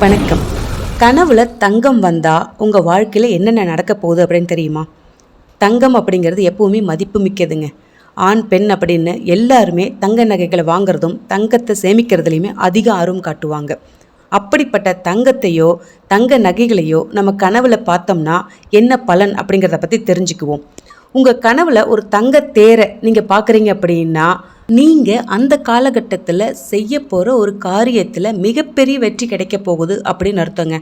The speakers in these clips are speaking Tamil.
வணக்கம். கனவுல தங்கம் வந்தா உங்க வாழ்க்கையில என்னென்ன நடக்க போகுது அப்படின்னு தெரியுமா? தங்கம் அப்படிங்கிறது எப்பவுமே மதிப்பு மிக்கதுங்க. ஆண் பெண் அப்படின்னு எல்லாருமே தங்க நகைகளை வாங்குறதும் தங்கத்தை சேமிக்கிறதுலையுமே அதிக ஆர்வம் காட்டுவாங்க. அப்படிப்பட்ட தங்கத்தையோ தங்க நகைகளையோ நம்ம கனவுல பார்த்தோம்னா என்ன பலன் அப்படிங்கிறத பற்றி தெரிஞ்சுக்குவோம். உங்கள் கனவில் ஒரு தங்க தேரை நீங்கள் பார்க்குறீங்க அப்படின்னா நீங்கள் அந்த காலகட்டத்தில் செய்ய போகிற ஒரு காரியத்தில் மிகப்பெரிய வெற்றி கிடைக்க போகுது அப்படின்னு அர்த்தங்க.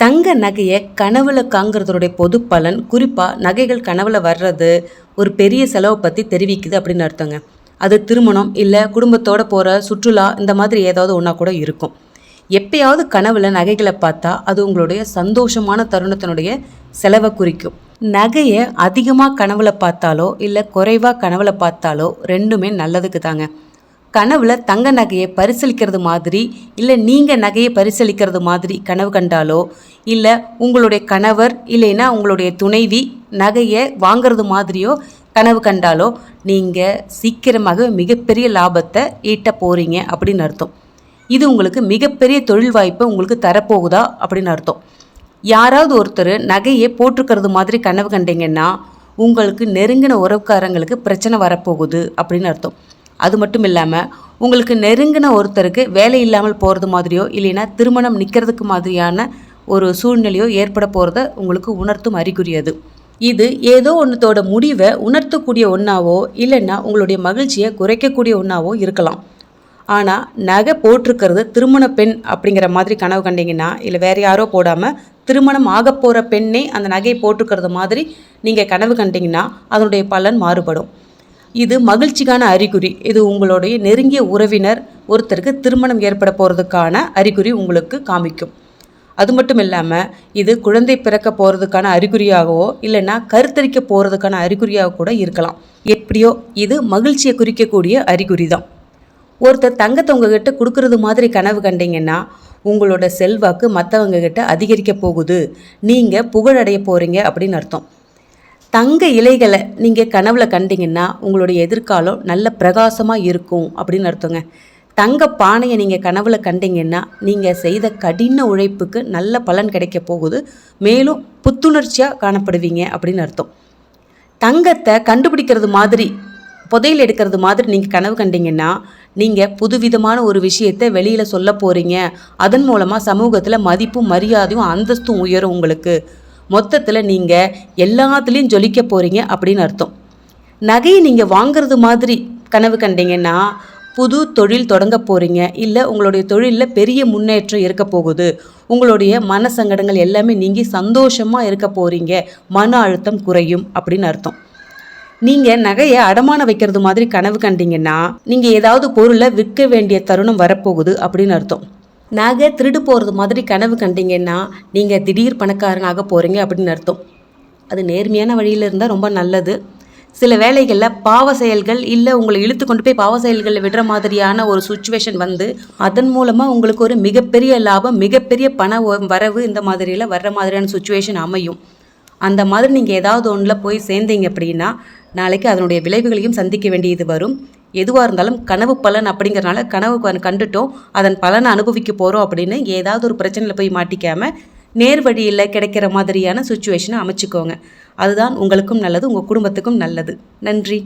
தங்க நகையை கனவுல காங்கிறதோடைய பொது பலன் குறிப்பாக நகைகள் கனவுல வர்றது ஒரு பெரிய செலவை பற்றி தெரிவிக்குது அப்படின்னு அர்த்தங்க. அது திருமணம் இல்லை குடும்பத்தோட போகிற சுற்றுலா இந்த மாதிரி ஏதாவது ஒன்றா கூட இருக்கும். எப்பயாவது கனவுல நகைகளை பார்த்தா அது உங்களுடைய சந்தோஷமான தருணத்தினுடைய செலவை குறிக்கும். நகையை அதிகமாக கனவுல பார்த்தாலோ இல்லை குறைவாக கனவுல பார்த்தாலோ ரெண்டுமே நல்லதுக்கு தாங்க கனவுல தங்க நகையை பரிசீலிக்கிறது மாதிரி இல்லை நீங்கள் நகையை பரிசீலிக்கிறது மாதிரி கனவு கண்டாலோ இல்லை உங்களுடைய கணவர் இல்லைன்னா உங்களுடைய துணைவி நகையை வாங்கிறது மாதிரியோ கனவு கண்டாலோ நீங்கள் சீக்கிரமாக மிகப்பெரிய லாபத்தை ஈட்ட போகிறீங்க அப்படின்னு அர்த்தம். இது உங்களுக்கு மிகப்பெரிய தொழில் வாய்ப்பை உங்களுக்கு தரப்போகுதா அப்படின்னு அர்த்தம். யாராவது ஒருத்தர் நகையை போட்டிருக்கிறது மாதிரி கனவு கண்டீங்கன்னா உங்களுக்கு நெருங்கின உறவுக்காரங்களுக்கு பிரச்சனை வரப்போகுது அப்படின்னு அர்த்தம். அது மட்டும் இல்லாமல் உங்களுக்கு நெருங்கின ஒருத்தருக்கு வேலை இல்லாமல் போகிறது மாதிரியோ இல்லைன்னா திருமணம் நிற்கிறதுக்கு மாதிரியான ஒரு சூழ்நிலையோ ஏற்பட போகிறத உங்களுக்கு உணர்த்தும் அறிகுறியது. இது ஏதோ ஒன்றத்தோட முடிவை உணர்த்தக்கூடிய ஒன்றாவோ இல்லைன்னா உங்களுடைய மகிழ்ச்சியை குறைக்கக்கூடிய ஒன்றாவோ இருக்கலாம். ஆனால் நகை போட்டிருக்கிறது திருமண பெண் அப்படிங்கிற மாதிரி கனவு கண்டிங்கன்னா இல்லை வேறு யாரோ போடாமல் திருமணம் ஆக போகிற பெண்ணே அந்த நகையை போட்டுக்கிறது மாதிரி நீங்கள் கனவு கண்டிங்கன்னா அதனுடைய பலன் மாறுபடும். இது மகிழ்ச்சிக்கான அறிகுறி. இது உங்களுடைய நெருங்கிய உறவினர் ஒருத்தருக்கு திருமணம் ஏற்பட போகிறதுக்கான அறிகுறி உங்களுக்கு காமிக்கும். அது மட்டும் இல்லாமல் இது குழந்தை பிறக்க போகிறதுக்கான அறிகுறியாகவோ இல்லைன்னா கருத்தரிக்க போகிறதுக்கான அறிகுறியாக கூட இருக்கலாம். எப்படியோ இது மகிழ்ச்சியை குறிக்கக்கூடிய அறிகுறி தான் ஒருத்தர் தங்கத்தை உங்ககிட்ட கொடுக்கறது மாதிரி கனவு கண்டிங்கன்னா உங்களோட செல்வாக்கு மற்றவங்க கிட்ட அதிகரிக்க போகுது. நீங்கள் புகழடைய போகிறீங்க அப்படின்னு அர்த்தம். தங்க இலைகளை நீங்கள் கனவுல கண்டிங்கன்னா உங்களுடைய எதிர்காலம் நல்ல பிரகாசமாக இருக்கும் அப்படின்னு அர்த்தங்க. தங்க பானையை நீங்கள் கனவுல கண்டிங்கன்னா நீங்கள் செய்த கடின உழைப்புக்கு நல்ல பலன் கிடைக்க போகுது. மேலும் புத்துணர்ச்சியாக காணப்படுவீங்க அப்படின்னு அர்த்தம். தங்கத்தை கண்டுபிடிக்கிறது மாதிரி புதையல் எடுக்கிறது மாதிரி நீங்கள் கனவு கண்டிங்கன்னா நீங்கள் புதுவிதமான ஒரு விஷயத்தை வெளியில் சொல்ல போகிறீங்க அதன் மூலமாக சமூகத்தில் மதிப்பும் மரியாதையும் அந்தஸ்தும் உயரும் உங்களுக்கு. மொத்தத்தில் நீங்கள் எல்லாத்துலேயும் ஜொலிக்க போகிறீங்க அப்படின்னு அர்த்தம். நகையை நீங்கள் வாங்குறது மாதிரி கனவு கண்டீங்கன்னா புது தொழில் தொடங்க போகிறீங்க இல்லை உங்களுடைய தொழிலில் பெரிய முன்னேற்றம் இருக்க போகுது. உங்களுடைய மன சங்கடங்கள் எல்லாமே நீங்கி சந்தோஷமாக இருக்க போகிறீங்க மன அழுத்தம் குறையும் அப்படின்னு அர்த்தம். நீங்கள் நகையை அடமான வைக்கிறது மாதிரி கனவு கண்டீங்கன்னா நீங்கள் ஏதாவது பொருளை விற்க வேண்டிய தருணம் வரப்போகுது அப்படின்னு அர்த்தம். நகை திருடு போகிறது மாதிரி கனவு கண்டீங்கன்னா நீங்கள் திடீர் பணக்காரனாக போகிறீங்க அப்படின்னு அர்த்தம். அது நேர்மையான வழியில் இருந்தால் ரொம்ப நல்லது. சில வேலைகளில் பாவ செயல்கள் இல்லை உங்களை இழுத்து கொண்டு போய் பாவ செயல்களில் விடுற மாதிரியான ஒரு சுச்சுவேஷன் வந்து அதன் மூலமாக உங்களுக்கு ஒரு மிகப்பெரிய லாபம் மிகப்பெரிய பண வரவு இந்த மாதிரியில் வர்ற மாதிரியான சுச்சுவேஷன் அமையும். அந்த மாதிரி நீங்கள் ஏதாவது ஒன்றில் போய் சேர்ந்தீங்க அப்படின்னா நாளைக்கு அதனுடைய விளைவுகளையும் சந்திக்க வேண்டியது வரும். எதுவாக இருந்தாலும் கனவு பலன் அப்படிங்கிறனால கனவு கண்டுட்டோம். அதன் பலனை அனுபவிக்க போகிறோம் அப்படின்னு ஏதாவது ஒரு பிரச்சனையில் போய் மாட்டிக்காமல் நேர் வழியில் கிடைக்கிற மாதிரியான சுச்சுவேஷனை அமைச்சுக்கோங்க. அதுதான் உங்களுக்கும் நல்லது உங்கள் குடும்பத்துக்கும் நல்லது. நன்றி.